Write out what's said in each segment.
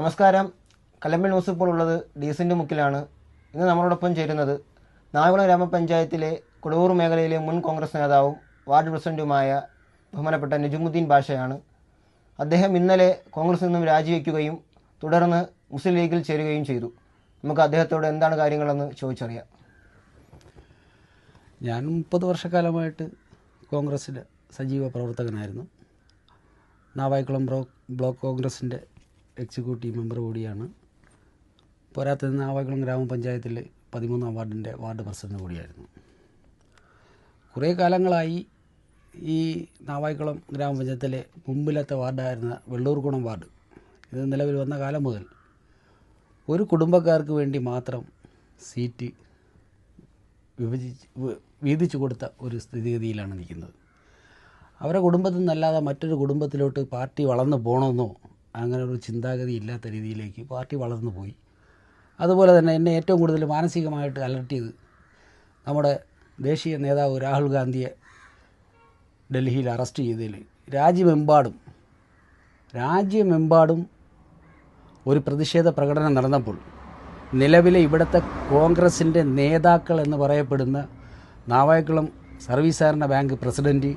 നമസ്കാരം. കലമ്പിൽ ന്യൂസ് ഇപ്പോൾ ഉള്ളത് ഡീസിന്റെ മുക്കിലാണ്. ഇന്ന് നമ്മളോടൊപ്പം ചേരുന്നത് നായകുളം ഗ്രാമപഞ്ചായത്തിലെ കൊടുവൂർ മേഖലയിലെ മുൻ കോൺഗ്രസ് നേതാവും വാർഡ് പ്രസിഡന്റുമായ ബഹുമാനപ്പെട്ട നജുമുദ്ദീൻ ഭാഷയാണ് അദ്ദേഹം ഇന്നലെ കോൺഗ്രസിൽ നിന്നും രാജിവെക്കുകയും തുടർന്ന് മുസ്ലിം ലീഗിൽ ചേരുകയും ചെയ്തു. നമുക്ക് അദ്ദേഹത്തോട് എന്താണ് കാര്യങ്ങളെന്ന് ചോദിച്ചറിയാം. ഞാൻ മുപ്പത് വർഷക്കാലമായിട്ട് കോൺഗ്രസ്സിലെ സജീവ പ്രവർത്തകനായിരുന്നു. നാവായിക്കുളം ബ്ലോക്ക് കോൺഗ്രസിന്റെ എക്സിക്യൂട്ടീവ് മെമ്പർ കൂടിയാണ്. പോരാത്തതിന് നാവായിക്കുളം ഗ്രാമപഞ്ചായത്തിൽ പതിമൂന്നാം വാർഡിന്റെ വാർഡ് പ്രസിഡന്റ് കൂടിയായിരുന്നു. കുറേ കാലങ്ങളായി ഈ നാവായിക്കുളം ഗ്രാമപഞ്ചായത്തിലെ മുമ്പിലത്തെ വാർഡായിരുന്ന വെള്ളൂർകുണം വാർഡ്. ഇത് നിലവിൽ വന്ന കാലം മുതൽ ഒരു കുടുംബക്കാർക്ക് വേണ്ടി മാത്രം സീറ്റ് വിഭജിച്ച് വീതിച്ചു കൊടുത്ത ഒരു സ്ഥിതിഗതിയിലാണ് നിൽക്കുന്നത്. അവരുടെ കുടുംബത്തിൽ നിന്നല്ലാതെ മറ്റൊരു കുടുംബത്തിലോട്ട് പാർട്ടി വളർന്നു പോകണമെന്നോ അങ്ങനെ ഒരു ചിന്താഗതി ഇല്ലാത്ത രീതിയിലേക്ക് പാർട്ടി വളർന്നു പോയി. അതുപോലെ തന്നെ എന്നെ ഏറ്റവും കൂടുതൽ മാനസികമായിട്ട് അലർട്ടിയത് നമ്മുടെ ദേശീയ നേതാവ് രാഹുൽ ഗാന്ധിയെ ഡൽഹിയിൽ അറസ്റ്റ് ചെയ്തതിൽ രാജ്യമെമ്പാടും രാജ്യമെമ്പാടും ഒരു പ്രതിഷേധ പ്രകടനം നടന്നപ്പോൾ നിലവിലെ ഇവിടുത്തെ കോൺഗ്രസിന്റെ നേതാക്കൾ എന്ന് പറയപ്പെടുന്ന നാവായക്കുളം സർവീസ് ബാങ്ക് പ്രസിഡന്റ്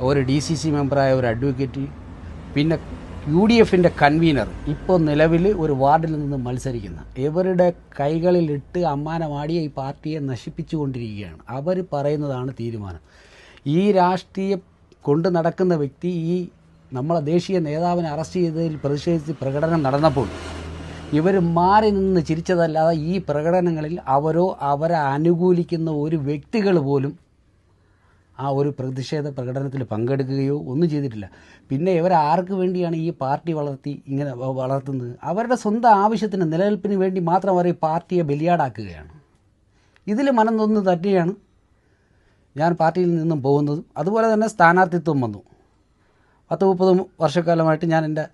ഒരു ഡി സി സി മെമ്പറായ ഒരു അഡ്വക്കേറ്റ് പിന്നെ യു ഡി എഫിന്റെ കൺവീനർ ഇപ്പോൾ നിലവിൽ ഒരു വാർഡിൽ നിന്ന് മത്സരിക്കുന്ന. ഇവരുടെ കൈകളിലിട്ട് അമ്മാനമാടിയ ഈ പാർട്ടിയെ നശിപ്പിച്ചുകൊണ്ടിരിക്കുകയാണ്. അവർ പറയുന്നതാണ് തീരുമാനം. ഈ രാഷ്ട്രീയ കൊണ്ട് നടക്കുന്ന വ്യക്തി ഈ നമ്മളെ ദേശീയ നേതാവിനെ അറസ്റ്റ് ചെയ്തതിൽ പ്രതിഷേധിച്ച് പ്രകടനം നടന്നപ്പോൾ ഇവർ മാറി നിന്ന് ചിരിച്ചതല്ലാതെ ഈ പ്രകടനങ്ങളിൽ അവരോ അവരെ അനുകൂലിക്കുന്ന ഒരു വ്യക്തികൾ പോലും ആ ഒരു പ്രതിഷേധ പ്രകടനത്തിൽ പങ്കെടുക്കുകയോ ഒന്നും ചെയ്തിട്ടില്ല. പിന്നെ ഇവർ ആർക്ക് വേണ്ടിയാണ് ഈ പാർട്ടി വളർത്തി ഇങ്ങനെ വളർത്തുന്നത്? അവരുടെ സ്വന്തം ആവശ്യത്തിന് നിലനിൽപ്പിന് വേണ്ടി മാത്രം അവർ ഈ പാർട്ടിയെ ബലിയാടാക്കുകയാണ്. ഇതിൽ മനം തൊന്ന് തട്ടിയാണ് ഞാൻ പാർട്ടിയിൽ നിന്നും പോകുന്നതും അതുപോലെ തന്നെ സ്ഥാനാർത്ഥിത്വം വന്നു. പത്ത് മുപ്പത് വർഷക്കാലമായിട്ട് ഞാൻ എന്റെ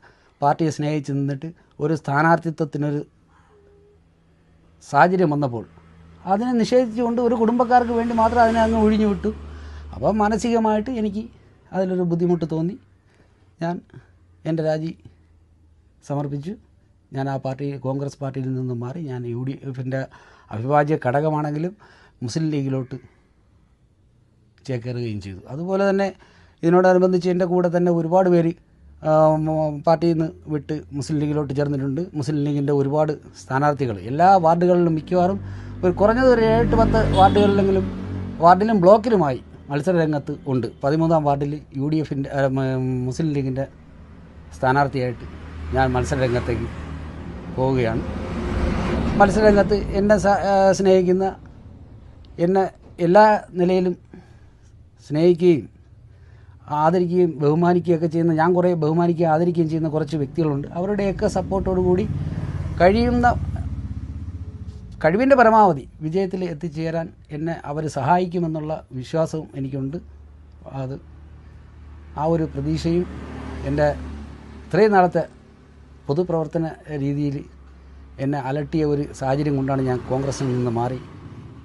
പാർട്ടിയെ സ്നേഹിച്ച് നിന്നിട്ട് ഒരു സ്ഥാനാർത്ഥിത്വത്തിനൊരു സാഹചര്യം വന്നപ്പോൾ അതിനെ നിഷേധിച്ചുകൊണ്ട് ഒരു കുടുംബക്കാർക്ക് വേണ്ടി മാത്രം അതിനെ അങ്ങ് ഒഴിഞ്ഞു വിട്ടു അപ്പോൾ മാനസികമായിട്ട് എനിക്ക് അതിലൊരു ബുദ്ധിമുട്ട് തോന്നി. ഞാൻ എന്റെ രാജി സമർപ്പിച്ചു. ഞാൻ ആ പാർട്ടി കോൺഗ്രസ് പാർട്ടിയിൽ നിന്നും മാറി ഞാൻ യു ഡി എഫിന്റെ അവിഭാജ്യ ഘടകമാണെങ്കിലും മുസ്ലിം ലീഗിലോട്ട് ചേക്കേറുകയും ചെയ്തു. അതുപോലെ തന്നെ ഇതിനോടനുബന്ധിച്ച് എന്റെ കൂടെ തന്നെ ഒരുപാട് പേര് പാർട്ടിയിൽ നിന്ന് വിട്ട് മുസ്ലിം ലീഗിലോട്ട് ചേർന്നിട്ടുണ്ട്. മുസ്ലിം ലീഗിന്റെ ഒരുപാട് സ്ഥാനാർത്ഥികൾ. എല്ലാ വാർഡുകളിലും മിക്കവാറും ഒരു കുറഞ്ഞത് ഒരു എട്ട് പത്ത് വാർഡുകളിലെങ്കിലും വാർഡിലും ബ്ലോക്കിലുമായി മത്സര രംഗത്ത് ഉണ്ട്. പതിമൂന്നാം വാർഡിൽ യു ഡി എഫിന്റെ മുസ്ലിം ലീഗിന്റെ സ്ഥാനാർത്ഥിയായിട്ട് ഞാൻ മത്സര രംഗത്തേക്ക് പോവുകയാണ്. മത്സരരംഗത്ത് എന്നെ സ്നേഹിക്കുന്ന എന്നെ എല്ലാ നിലയിലും സ്നേഹിക്കുകയും ആദരിക്കുകയും ബഹുമാനിക്കുകയൊക്കെ ചെയ്യുന്ന ഞാൻ കുറേ ബഹുമാനിക്കുകയും ആദരിക്കുകയും ചെയ്യുന്ന കുറച്ച് വ്യക്തികളുണ്ട്. അവരുടെയൊക്കെ സപ്പോർട്ടോടു കൂടി കഴിയുന്ന കഴിവിന്റെ പരമാവധി വിജയത്തിൽ എത്തിച്ചേരാൻ എന്നെ അവർ സഹായിക്കുമെന്നുള്ള വിശ്വാസവും എനിക്കുണ്ട്. അത് ആ ഒരു പ്രതീക്ഷയും എന്റെ ഇത്രയും നാളത്തെ പൊതുപ്രവർത്തന രീതിയിൽ എന്നെ അലട്ടിയ ഒരു സാഹചര്യം കൊണ്ടാണ് ഞാൻ കോൺഗ്രസിൽ നിന്ന് മാറി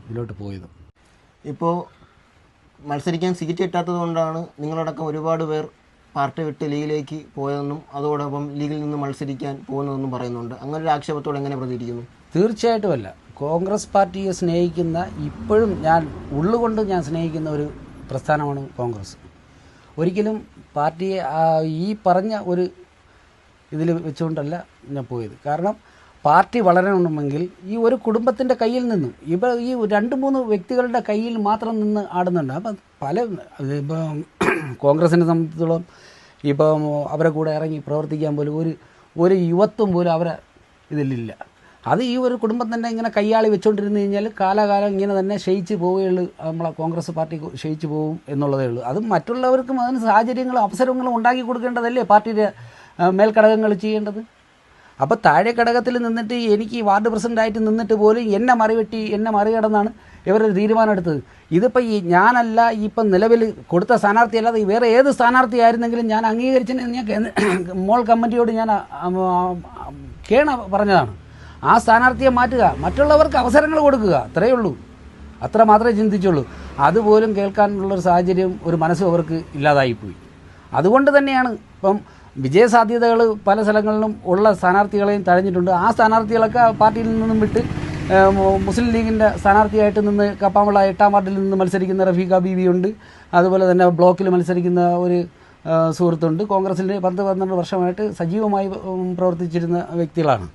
മുന്നോട്ട് പോയത്. ഇപ്പോൾ മത്സരിക്കാൻ സീറ്റ് കിട്ടാത്തത് കൊണ്ടാണ് നിങ്ങളടക്കം ഒരുപാട് പേർ പാർട്ടി വിട്ട് ലീഗിലേക്ക് പോയതെന്നും അതോടൊപ്പം ലീഗിൽ നിന്ന് മത്സരിക്കാൻ പോകുന്നതെന്നും പറയുന്നുണ്ട്. അങ്ങനെ ഒരു ആക്ഷേപത്തോടെ എങ്ങനെ പ്രതികരിക്കുന്നു? തീർച്ചയായിട്ടുമല്ല കോൺഗ്രസ് പാർട്ടിയെ സ്നേഹിക്കുന്ന ഇപ്പോഴും ഞാൻ ഉള്ളുകൊണ്ട് ഞാൻ സ്നേഹിക്കുന്ന ഒരു പ്രസ്ഥാനമാണ് കോൺഗ്രസ്. ഒരിക്കലും പാർട്ടിയെ ഈ പറഞ്ഞ ഒരു ഇതിൽ വെച്ചുകൊണ്ടല്ല ഞാൻ പോയത്. കാരണം പാർട്ടി വളരണമെങ്കിൽ ഈ ഒരു കുടുംബത്തിന്റെ കയ്യിൽ നിന്നും ഇപ്പം ഈ രണ്ട് മൂന്ന് വ്യക്തികളുടെ കയ്യിൽ മാത്രം നിന്ന് ആടുന്നുണ്ട്. അപ്പം പല ഇപ്പം കോൺഗ്രസിനെ സംബന്ധിച്ചിടത്തോളം ഇപ്പം അവരെ കൂടെ ഇറങ്ങി പ്രവർത്തിക്കാൻ പോലും ഒരു ഒരു യുവത്വം പോലും അവരെ ഇതിലില്ല. അത് ഈ ഒരു കുടുംബം തന്നെ ഇങ്ങനെ കയ്യാളി വെച്ചുകൊണ്ടിരുന്നു കഴിഞ്ഞാൽ കാലാകാലം ഇങ്ങനെ തന്നെ ക്ഷയിച്ച് പോവുകയുള്ളൂ. നമ്മളെ കോൺഗ്രസ് പാർട്ടി ക്ഷയിച്ച് പോകും എന്നുള്ളതേ ഉള്ളൂ. അത് മറ്റുള്ളവർക്കും അതിന് സാഹചര്യങ്ങളും അവസരങ്ങളും ഉണ്ടാക്കി കൊടുക്കേണ്ടതല്ലേ പാർട്ടിയുടെ മേൽഘടകങ്ങൾ ചെയ്യേണ്ടത്? അപ്പോൾ താഴെ ഘടകത്തിൽ നിന്നിട്ട് എനിക്ക് വാർഡ് പ്രസിഡന്റായിട്ട് നിന്നിട്ട് പോലും എന്നെ മറിവെട്ടി എന്നെ മറികടന്നാണ് ഇവരൊരു തീരുമാനം എടുത്തത്. ഇതിപ്പോൾ ഈ ഞാനല്ല ഇപ്പം നിലവിൽ കൊടുത്ത സ്ഥാനാർത്ഥി അല്ലാതെ വേറെ ഏത് സ്ഥാനാർത്ഥി ആയിരുന്നെങ്കിലും ഞാൻ അംഗീകരിച്ചതിന് ഞാൻ മോൾ കമ്മിറ്റിയോട് ഞാൻ കേണ പറഞ്ഞതാണ്. ആ സ്ഥാനാർത്ഥിയെ മാറ്റുക. മറ്റുള്ളവർക്ക് അവസരങ്ങൾ കൊടുക്കുക. അത്രയേ ഉള്ളൂ. അത്ര മാത്രമേ ചിന്തിച്ചുള്ളൂ. അതുപോലും കേൾക്കാനുള്ളൊരു സാഹചര്യം ഒരു മനസ്സും അവർക്ക് ഇല്ലാതായിപ്പോയി. അതുകൊണ്ട് തന്നെയാണ് ഇപ്പം വിജയസാധ്യതകൾ പല സ്ഥലങ്ങളിലും ഉള്ള സ്ഥാനാർത്ഥികളെയും തഴഞ്ഞിട്ടുണ്ട്. ആ സ്ഥാനാർത്ഥികളൊക്കെ പാർട്ടിയിൽ നിന്നും വിട്ട് മുസ്ലിം ലീഗിന്റെ സ്ഥാനാർത്ഥിയായിട്ട് നിന്ന് കപ്പാമുള്ള എട്ടാം വാർഡിൽ നിന്ന് മത്സരിക്കുന്ന റഫീഖ ഉണ്ട്. അതുപോലെ തന്നെ ബ്ലോക്കിൽ മത്സരിക്കുന്ന ഒരു സുഹൃത്തുണ്ട്. കോൺഗ്രസിൽ പത്ത് പന്ത്രണ്ട് വർഷമായിട്ട് സജീവമായി പ്രവർത്തിച്ചിരുന്ന വ്യക്തികളാണ്.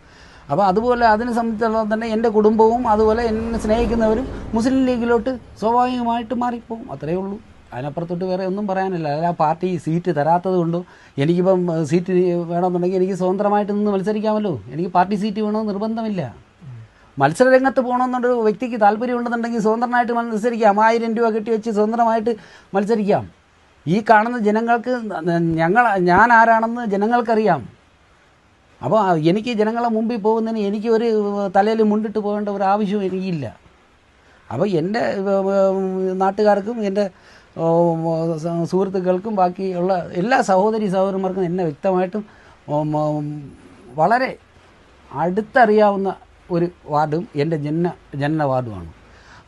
അപ്പോൾ അതുപോലെ അതിനെ സംബന്ധിച്ചിടത്തോളം തന്നെ എന്റെ കുടുംബവും അതുപോലെ എന്നെ സ്നേഹിക്കുന്നവരും മുസ്ലിം ലീഗിലോട്ട് സ്വാഭാവികമായിട്ട് മാറിപ്പോകും അത്രയേ ഉള്ളൂ. അതിനപ്പുറത്തോട്ട് വേറെ ഒന്നും പറയാനില്ല. അല്ല ആ പാർട്ടി സീറ്റ് തരാത്തത് കൊണ്ടും എനിക്കിപ്പം സീറ്റ് വേണമെന്നുണ്ടെങ്കിൽ എനിക്ക് സ്വതന്ത്രമായിട്ട് നിന്ന് മത്സരിക്കാമല്ലോ. എനിക്ക് പാർട്ടി സീറ്റ് വേണമെന്ന് നിർബന്ധമില്ല. മത്സര രംഗത്ത് പോകണമെന്നുണ്ടൊരു വ്യക്തിക്ക് താല്പര്യമുണ്ടെന്നുണ്ടെങ്കിൽ സ്വതന്ത്രമായിട്ട് മത്സരിക്കാം. ആയിരം രൂപ കെട്ടി വെച്ച് സ്വതന്ത്രമായിട്ട് മത്സരിക്കാം. ഈ കാണുന്ന ജനങ്ങൾക്ക് ഞങ്ങൾ ഞാൻ ആരാണെന്ന് ജനങ്ങൾക്കറിയാം. അപ്പോൾ എനിക്ക് ജനങ്ങളെ മുമ്പിൽ പോകുന്നതിന് എനിക്ക് ഒരു തലയിൽ മുണ്ടിട്ട് പോകേണ്ട ഒരു ആവശ്യവും എനിക്കില്ല. അപ്പോൾ എന്റെ നാട്ടുകാർക്കും എന്റെ സുഹൃത്തുക്കൾക്കും ബാക്കിയുള്ള എല്ലാ സഹോദരി സഹോദരന്മാർക്കും എന്നെ വ്യക്തമായിട്ടും വളരെ അടുത്തറിയാവുന്ന ഒരു വാർഡും എന്റെ ജന ജനന വാർഡുമാണ്.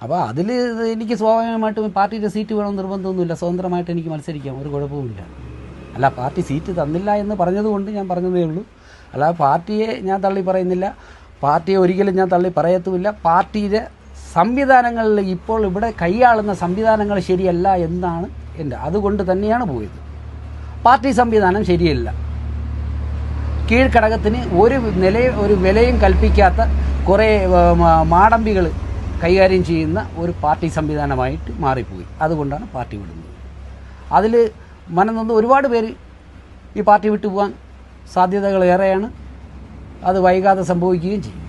അപ്പോൾ അതിൽ എനിക്ക് സ്വാഭാവികമായിട്ടും പാർട്ടിയുടെ സീറ്റ് വേണമെന്ന് നിർബന്ധമൊന്നുമില്ല. സ്വതന്ത്രമായിട്ട് എനിക്ക് മത്സരിക്കാം. ഒരു കുഴപ്പവുമില്ല. അല്ല പാർട്ടി സീറ്റ് തന്നില്ല എന്ന് പറഞ്ഞതുകൊണ്ട് ഞാൻ പറഞ്ഞതേ ഉള്ളൂ. അല്ല പാർട്ടിയെ ഞാൻ തള്ളി പറയുന്നില്ല. പാർട്ടിയെ ഒരിക്കലും ഞാൻ തള്ളി പറയത്തുമില്ല. പാർട്ടിയുടെ സംവിധാനങ്ങളിൽ ഇപ്പോൾ ഇവിടെ കൈയാളുന്ന സംവിധാനങ്ങൾ ശരിയല്ല എന്നാണ് എന്റെ അതുകൊണ്ട് തന്നെയാണ് പോയത്. പാർട്ടി സംവിധാനം ശരിയല്ല. കീഴ്ഘടകത്തിന് ഒരു നില ഒരു വിലയും കൽപ്പിക്കാത്ത കുറേ മാടമ്പികൾ കൈകാര്യം ചെയ്യുന്ന ഒരു പാർട്ടി സംവിധാനമായിട്ട് മാറിപ്പോയി. അതുകൊണ്ടാണ് പാർട്ടി വിടുന്നത്. അതിൽ മനംനൊന്ന് ഒരുപാട് പേര് ഈ പാർട്ടി വിട്ടുപോകാൻ സാധ്യതകൾ ഏറെയാണ്. അത് വൈകാതെ സംഭവിക്കുകയും ചെയ്യും.